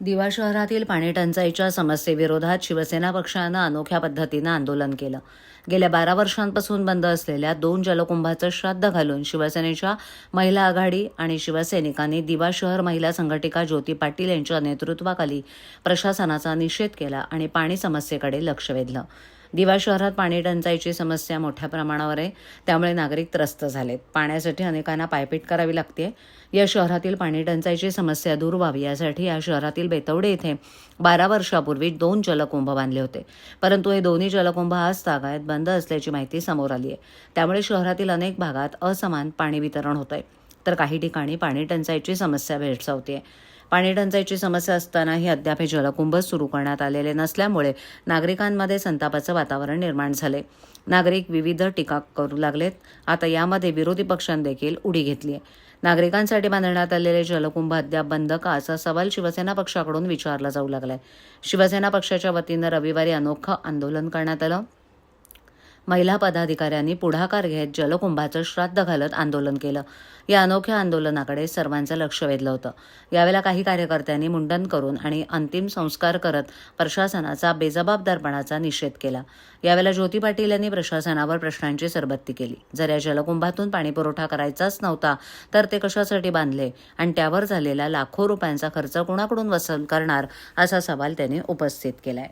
दिवा शहरातील पाणी टंचाईच्या समस्येविरोधात शिवसेना पक्षानं अनोख्या पद्धतीनं आंदोलन केलं. गेल्या बारा वर्षांपासून बंद असलेल्या दोन जलकुंभाचं श्राद्ध घालून शिवसेनेच्या महिला आघाडी आणि शिवसैनिकांनी दिवा शहर महिला संघटिका ज्योती पाटील यांच्या नेतृत्वाखाली प्रशासनाचा निषेध केला आणि पाणी समस्येकडे लक्ष वेधलं. दिवा शहरात पाणी टंचाईची समस्या मोठ्या प्रमाणावर आहे. त्यामुळे नागरिक त्रस्त झालेत. पाण्यासाठी अनेकांना पायपीट करावी लागते या शहरातील पाणी टंचाईची समस्या दूर व्हावी यासाठी या शहरातील बेतवडे येथे बारा वर्षापूर्वी दोन जलकुंभ बांधले होते. परंतु हे दोन्ही जलकुंभ आज तागायत बंद असल्याची माहिती समोर आली आहे त्यामुळे शहरातील अनेक भागात असमान पाणी वितरण होत आहे तर काही ठिकाणी पाणी टंचाईची समस्या भेडसावते पाणी टंचाईची समस्या असतानाही अद्याप हे जलकुंभ सुरू करण्यात आलेले नसल्यामुळे नागरिकांमध्ये संतापाचं वातावरण निर्माण झाले. नागरिक विविध टीका करू लागलेत. आता यामध्ये विरोधी पक्षांदेखील उडी घेतली आहे नागरिकांसाठी बांधण्यात आलेले जलकुंभ अद्याप बंद का असा सवाल शिवसेना पक्षाकडून विचारला जाऊ लागलाय. शिवसेना पक्षाच्या वतीनं रविवारी अनोखं आंदोलन करण्यात आलं. महिला पदाधिकाऱ्यांनी पुढाकार घेत जलकुंभाचं श्राद्ध घालत आंदोलन केलं. या अनोख्या आंदोलनाकडे सर्वांचं लक्ष वेधलं होतं. यावेळेला काही कार्यकर्त्यांनी मुंडन करून आणि अंतिम संस्कार करत प्रशासनाचा बेजबाबदारपणाचा निषेध केला. यावेळेला ज्योती पाटील यांनी प्रशासनावर प्रश्नांची सरबत्ती केली. जर या जलकुंभातून पाणीपुरवठा करायचाच नव्हता तर ते कशासाठी बांधले आणि त्यावर झालेला लाखो रुपयांचा खर्च कोणाकडून वसूल करणार असा सवाल त्यांनी उपस्थित केलाय.